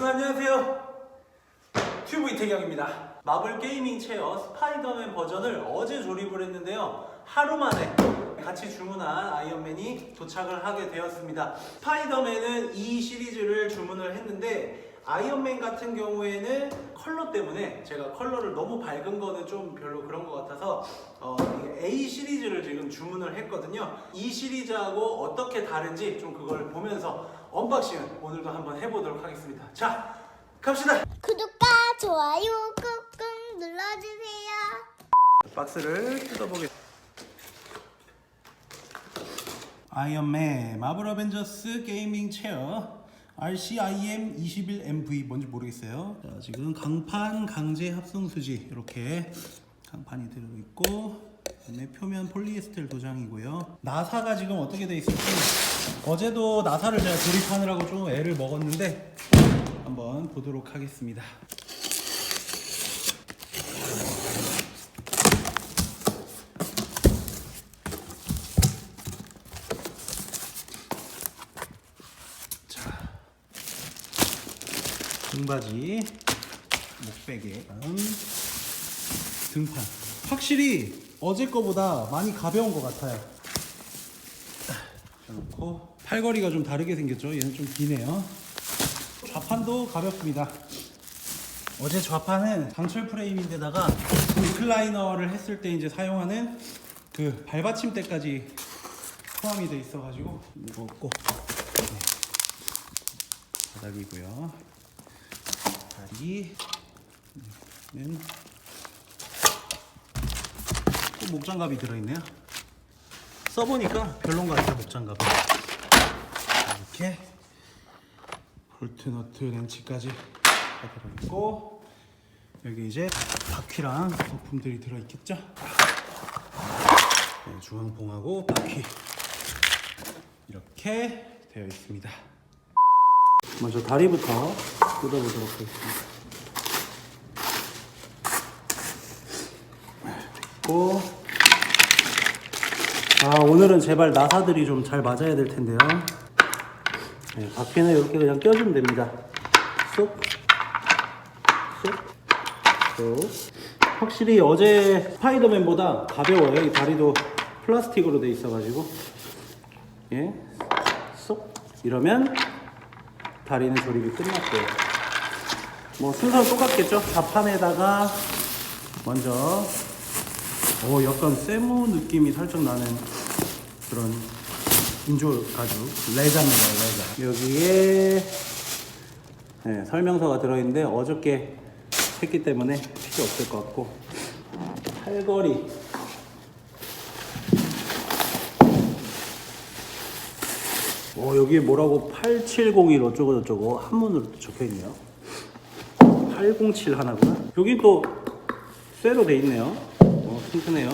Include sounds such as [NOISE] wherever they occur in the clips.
여러분 안녕하세요. 튜브 이태경입니다. 마블 게이밍 체어 스파이더맨 버전을 어제 조립을 했는데요. 하루 만에 같이 주문한 아이언맨이 도착을 하게 되었습니다. 스파이더맨은 이 시리즈를 주문을 했는데 아이언맨 같은 경우에는 컬러 때문에 제가 컬러를 너무 밝은 거는 좀 별로 그런 것 같아서 어, 이 A 시리즈를 지금 주문을 했거든요. 이 시리즈하고 어떻게 다른지 좀 그걸 보면서 언박싱을 오늘도 한번 해보도록 하겠습니다. 자, 갑시다. 구독과 좋아요 꾹꾹 눌러주세요. 박스를 뜯어보겠습니다. 아이언맨 마블 어벤져스 게이밍 체어 RCIM 21MV 뭔지 모르겠어요. 자, 지금 강판 강제 합성 수지 이렇게 강판이 들어있고 그다음에 표면 폴리에스텔 도장이고요. 나사가 지금 어떻게 돼 있을지 어제도 나사를 제가 조립하느라고 좀 애를 먹었는데 한번 보도록 하겠습니다. 자, 등바지, 목베개, 등판. 확실히 어제 거보다 많이 가벼운 것 같아요. 놓고 팔걸이가 좀 다르게 생겼죠. 얘는 좀 기네요. 좌판도 가볍습니다. 어제 좌판은 강철 프레임인데다가 리클라이너를 했을 때 이제 사용하는 그 발받침대까지 포함이 돼 있어가지고 무겁고 네. 바닥이고요. 다리는 또 목장갑이 들어있네요. 써보니까 별론 것 같아요 목장갑. 이 렇게 볼트, 너트, 렌치까지 다 들어있고 여기 이제 바퀴랑 부품들이 들어있겠죠? 네, 중앙봉하고 바퀴 이렇게 되어 있습니다. 먼저 다리부터 뜯어보도록 하겠습니다. 됐고 아 오늘은 제발 나사들이 좀 잘 맞아야 될 텐데요. 네, 바퀴는 이렇게 그냥 껴주면 됩니다. 쏙, 쏙, 쏙. 확실히 어제 스파이더맨보다 가벼워요. 이 다리도 플라스틱으로 돼 있어가지고 예, 쏙 이러면 다리는 조립이 끝났고요. 뭐 순서는 똑같겠죠? 좌판에다가 먼저 오 약간 세모 느낌이 살짝 나는 그런 인조 가죽 레자입니다 레자. 여기에 네, 설명서가 들어있는데 어저께 했기 때문에 필요 없을 것 같고 팔걸이. 오 여기에 뭐라고? 8701 어쩌고 저쩌고 한문으로 적혀있네요. 807 하나구나. 여기 또 쇠로 돼 있네요. 어, 튼튼해요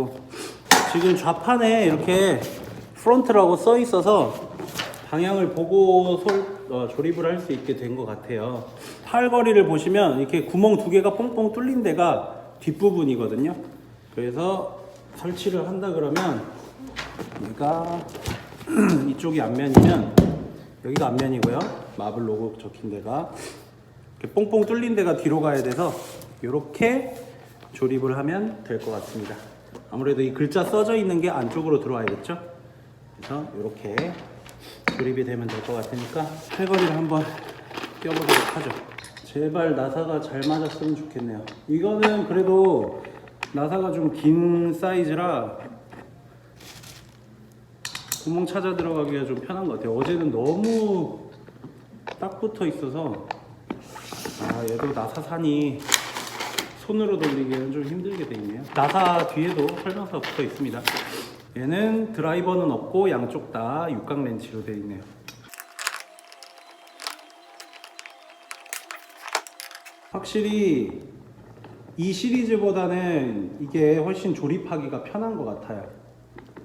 있고 지금 좌판에 이렇게 프론트라고 써 있어서 방향을 보고 솔, 어, 조립을 할 수 있게 된 것 같아요. 팔걸이를 보시면 이렇게 구멍 두 개가 뻥뻥 뚫린 데가 뒷부분이거든요. 그래서 설치를 한다 그러면 얘가 [CLEARS THROAT] 이쪽이 앞면이면 여기가 앞면이고요. 마블 로고 적힌 데가 이렇게 뽕뽕 뚫린 데가 뒤로 가야 돼서 이렇게 조립을 하면 될 것 같습니다. 아무래도 이 글자 써져 있는 게 안쪽으로 들어와야겠죠? 그래서 이렇게 조립이 되면 될 것 같으니까 팔걸이를 한번 껴보도록 하죠. 제발 나사가 잘 맞았으면 좋겠네요. 이거는 그래도 나사가 좀 긴 사이즈라 구멍 찾아 들어가기가 좀 편한 것 같아요. 어제는 너무 딱 붙어 있어서 아 얘도 나사 산이 손으로 돌리기에는 좀 힘들게 돼 있네요. 나사 뒤에도 설명서가 붙어 있습니다. 얘는 드라이버는 없고 양쪽 다 육각 렌치로 되어 있네요. 확실히 이 시리즈보다는 이게 훨씬 조립하기가 편한 것 같아요.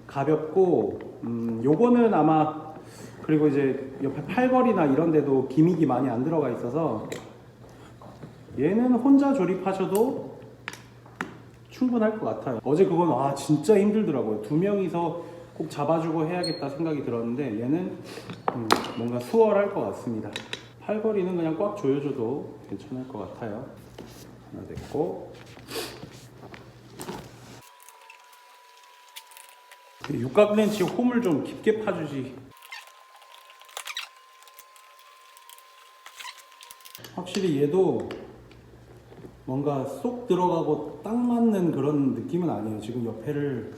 가볍고 음, 요거는 아마 그리고 이제 옆에 팔걸이나 이런 데도 기믹이 많이 안 들어가 있어서 얘는 혼자 조립하셔도 충분할 것 같아요. 어제 그건 아 진짜 힘들더라고요. 두 명이서 꼭 잡아주고 해야겠다 생각이 들었는데 얘는 음, 뭔가 수월할 것 같습니다. 팔걸이는 그냥 꽉 조여줘도 괜찮을 것 같아요. 하나 됐고 육각 렌치 홈을 좀 깊게 파주지. 확실히 얘도 뭔가 쏙 들어가고 딱 맞는 그런 느낌은 아니에요. 지금 옆에를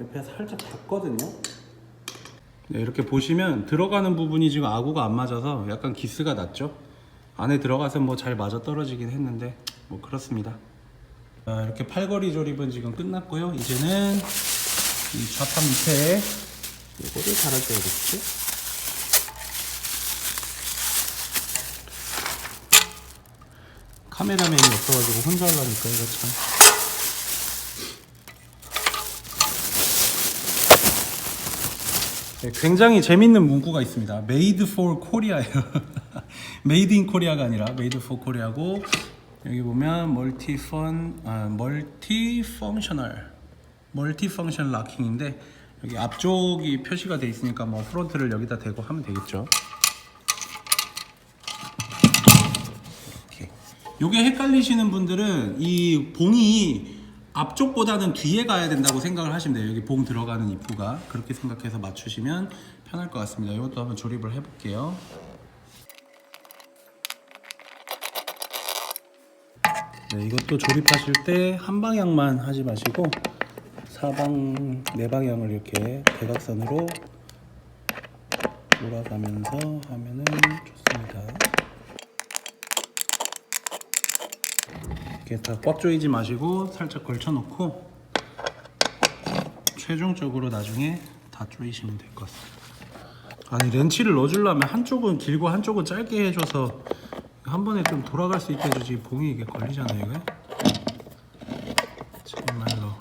옆에 살짝 닿거든요. 네, 이렇게 보시면 들어가는 부분이 지금 아구가 안 맞아서 약간 기스가 났죠. 안에 들어가서 뭐 잘 맞아 떨어지긴 했는데 뭐 그렇습니다. 자, 이렇게 팔걸이 조립은 지금 끝났고요. 이제는 이 좌판 밑에 이거를 달아줘야겠지? 카메라맨이 없어가지고 혼자 하려니까 이거 참. 네, 굉장히 재밌는 문구가 있습니다. Made for Korea예요. [LAUGHS] Made in Korea가 아니라 Made for Korea고 여기 보면 멀티펀 아 멀티 펑셔널 멀티 펑션 락킹인데 여기 앞쪽이 표시가 돼 있으니까 뭐 프론트를 여기다 대고 하면 되겠죠. 이렇게. 요게 헷갈리시는 분들은 이 봉이 앞쪽보다는 뒤에 가야 된다고 생각을 하시면 돼요. 여기 봉 들어가는 입구가 그렇게 생각해서 맞추시면 편할 것 같습니다. 이것도 한번 조립을 해볼게요. 네, 이것도 조립하실 때 한 방향만 하지 마시고 사방 네 방향을 이렇게 대각선으로 돌아가면서 하면은 좋습니다. 이렇게 다 꽉 조이지 마시고 살짝 걸쳐 놓고 최종적으로 나중에 다 조이시면 될 것 같습니다. 아니 렌치를 넣어주려면 한쪽은 길고 한쪽은 짧게 해줘서 한 번에 좀 돌아갈 수 있게 해주지 봉이 이게 걸리잖아요 이거 정말로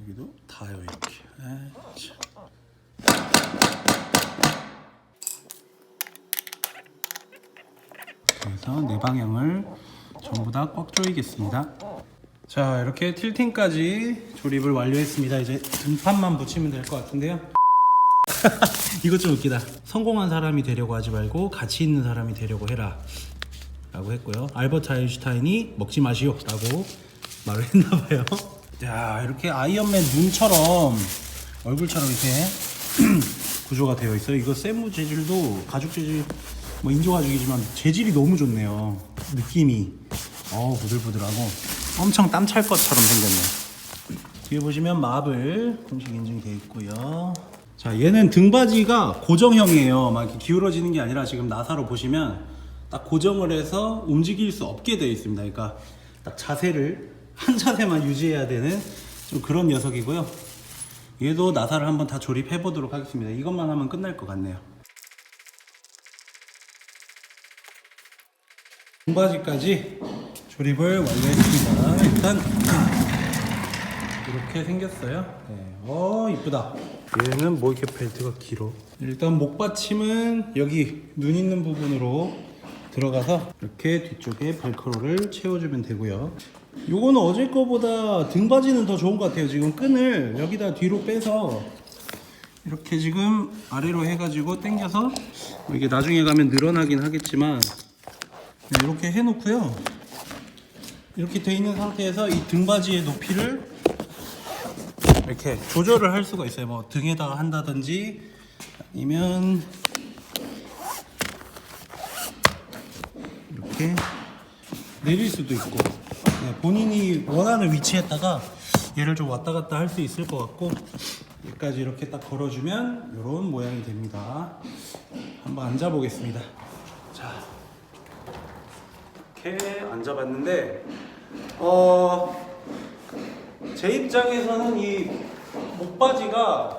여기도 다요 이렇게 에이, 참. 그래서 네 방향을 전부 다 꽉 조이겠습니다. 자 이렇게 틸팅까지 조립을 완료했습니다. 이제 등판만 붙이면 될 것 같은데요. [LAUGHS] 이것 좀 웃기다. 성공한 사람이 되려고 하지 말고 가치 있는 사람이 되려고 해라. 라고 했고요. 알버트 아인슈타인이 먹지 마시오. 라고 말을 했나봐요. 자, [LAUGHS] 이렇게 아이언맨 눈처럼 얼굴처럼 이렇게 [CLEARS THROAT] 구조가 되어 있어요. 이거 세무 재질도 가죽 재질 뭐 인조 가죽이지만 재질이 너무 좋네요. 느낌이 어 부들부들하고 엄청 땀 찰 것처럼 생겼네. 뒤에 보시면 마블 공식 인증되어 있고요. 자, 얘는 등받이가 고정형이에요. 막 이렇게 기울어지는 게 아니라 지금 나사로 보시면 딱 고정을 해서 움직일 수 없게 되어 있습니다. 그러니까 딱 자세를 한 자세만 유지해야 되는 좀 그런 녀석이고요. 얘도 나사를 한번 다 조립해 보도록 하겠습니다. 이것만 하면 끝날 것 같네요. 등받이까지 조립을 완료했습니다. 일단 이렇게 생겼어요. 네. 어 이쁘다. 얘는 뭐 이렇게 벨트가 길어. 일단 목 받침은 여기 눈 있는 부분으로 들어가서 이렇게 뒤쪽에 벨크로를 채워주면 되고요. 요거는 어제 거보다 등받이는 더 좋은 것 같아요. 지금 끈을 여기다 뒤로 빼서 이렇게 지금 아래로 해가지고 당겨서 뭐 이게 나중에 가면 늘어나긴 하겠지만 네, 이렇게 해놓고요. 이렇게 돼 있는 상태에서 이 등받이의 높이를 이렇게 조절을 할 수가 있어요. 뭐 등에다가 한다든지 아니면 이렇게 내릴 수도 있고 네, 본인이 원하는 위치에다가 얘를 좀 왔다 갔다 할 수 있을 것 같고 여기까지 이렇게 딱 걸어주면 이런 모양이 됩니다. 한번 앉아 보겠습니다. 자, 이렇게 앉아봤는데 어. 제 입장에서는 이 목바지가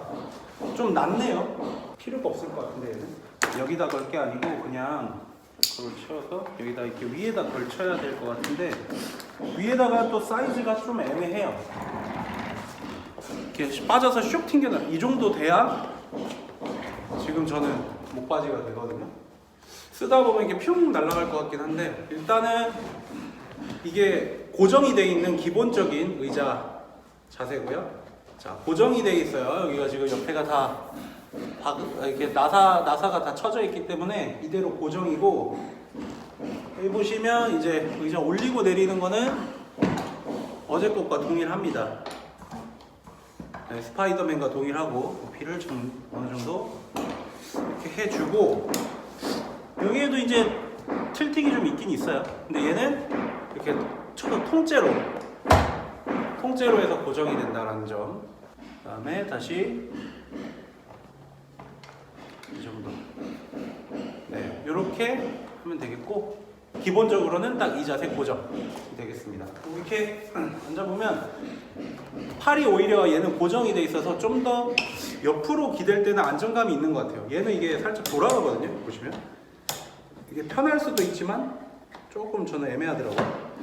좀 낮네요. 필요가 없을 것 같은데 얘는. 여기다 걸 게 아니고 그냥 그걸 채워서 여기다 이렇게 위에다 걸쳐야 될 것 같은데 위에다가 또 사이즈가 좀 애매해요. 이렇게 빠져서 슉 튕겨나. 이 정도 돼야 지금 저는 목바지가 되거든요. 쓰다 보면 이게 퓨 날아갈 것 같긴 한데 일단은 이게 고정이 돼 있는 기본적인 의자 자세고요. 자 고정이 돼 있어요. 여기가 지금 옆에가 다 박- 이렇게 나사 나사가 다 쳐져 있기 때문에 이대로 고정이고 여기 보시면 이제 의자 올리고 내리는 거는 어제 것과 동일합니다. 네, 스파이더맨과 동일하고 비를 좀 어느 정도 이렇게 해주고 여기에도 이제 틸팅이 좀 있긴 있어요. 근데 얘는 이렇게 쳐도 통째로 통째로 해서 고정이 된다는 점. 그 다음에 다시 이 정도. 네, 이렇게 하면 되겠고 기본적으로는 딱 이 자세 고정 되겠습니다. 이렇게 [CLEARS THROAT] 앉아보면 팔이 오히려 얘는 고정이 돼 있어서 좀 더 옆으로 기댈 때는 안정감이 있는 것 같아요. 얘는 이게 살짝 돌아가거든요. 보시면 이게 편할 수도 있지만 조금 저는 애매하더라고요.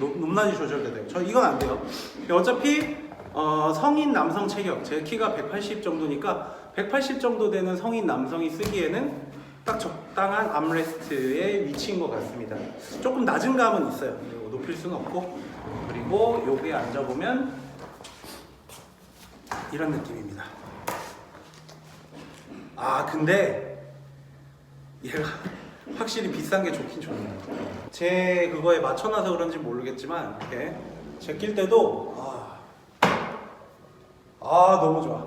높- 높낮이 조절도 돼요. 저 이건 안 돼요. 어차피 어, 성인 남성 체격 제 키가 180 정도니까 180 정도 되는 성인 남성이 쓰기에는 딱 적당한 암레스트의 위치인 것 같습니다. 조금 낮은 감은 있어요. 그리고 높일 수는 없고 그리고 여기에 앉아보면 이런 느낌입니다. 아 근데 얘가 확실히 비싼 게 좋긴 좋네요. 제 그거에 맞춰놔서 그런지 모르겠지만 이렇게 제낄 때도 아, 아 너무 좋아.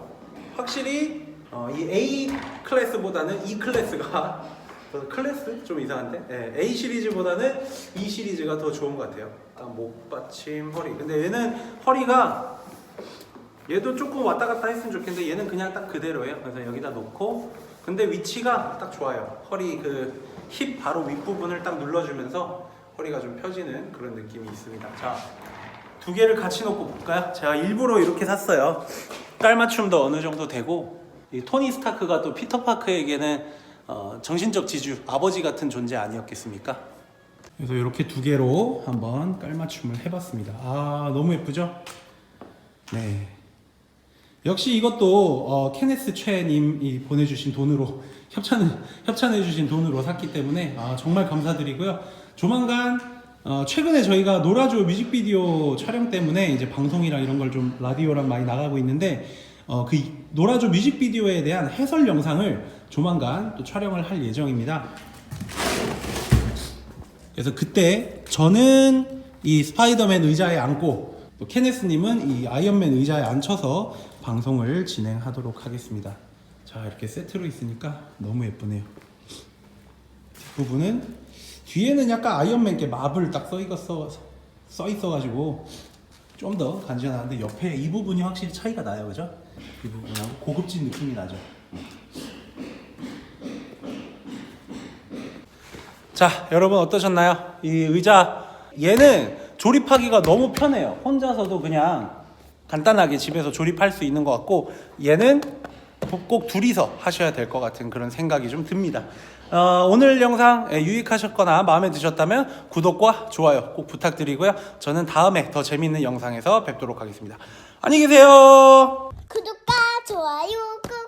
확실히 어, 이 A 클래스보다는 E 클래스가 [LAUGHS] 더 클래스 좀 이상한데 예, A 시리즈보다는 E 시리즈가 더 좋은 것 같아요. 일단 목 받침 허리. 근데 얘는 허리가 얘도 조금 왔다 갔다 했으면 좋겠는데 얘는 그냥 딱 그대로예요. 그래서 여기다 놓고 근데 위치가 딱 좋아요. 허리 그 힙 바로 윗부분을 딱 눌러주면서 허리가 좀 펴지는 그런 느낌이 있습니다. 자, 두 개를 같이 놓고 볼까요? 제가 일부러 이렇게 샀어요. 깔맞춤도 어느 정도 되고 이 토니 스타크가 또 피터 파크에게는 어, 정신적 지주 아버지 같은 존재 아니었겠습니까? 그래서 이렇게 두 개로 한번 깔맞춤을 해봤습니다. 아 너무 예쁘죠? 네. 역시 이것도 어, 케네스 최님이 보내주신 돈으로 협찬 협찬해주신 돈으로 샀기 때문에 아, 정말 감사드리고요. 조만간 어, 최근에 저희가 노라조 뮤직비디오 촬영 때문에 이제 방송이랑 이런 걸 좀 라디오랑 많이 나가고 있는데 어, 그 노라조 뮤직비디오에 대한 해설 영상을 조만간 또 촬영을 할 예정입니다. 그래서 그때 저는 이 스파이더맨 의자에 앉고 또 케네스님은 이 아이언맨 의자에 앉혀서 방송을 진행하도록 하겠습니다. 자 이렇게 세트로 있으니까 너무 예쁘네요. 뒷부분은 뒤에는 약간 아이언맨께 마블 딱 써 있어 써 있어가지고 좀 더 간지나는데 옆에 이 부분이 확실히 차이가 나요, 그죠? 이 부분하고 고급진 느낌이 나죠. 자, 여러분 어떠셨나요? 이 의자 얘는 조립하기가 너무 편해요. 혼자서도 그냥 간단하게 집에서 조립할 수 있는 것 같고 얘는 꼭 둘이서 하셔야 될 것 같은 그런 생각이 좀 듭니다. 어, 오늘 영상 예, 유익하셨거나 마음에 드셨다면 구독과 좋아요 꼭 부탁드리고요. 저는 다음에 더 재밌는 영상에서 뵙도록 하겠습니다. 안녕히 계세요. 구독과 좋아요 꾹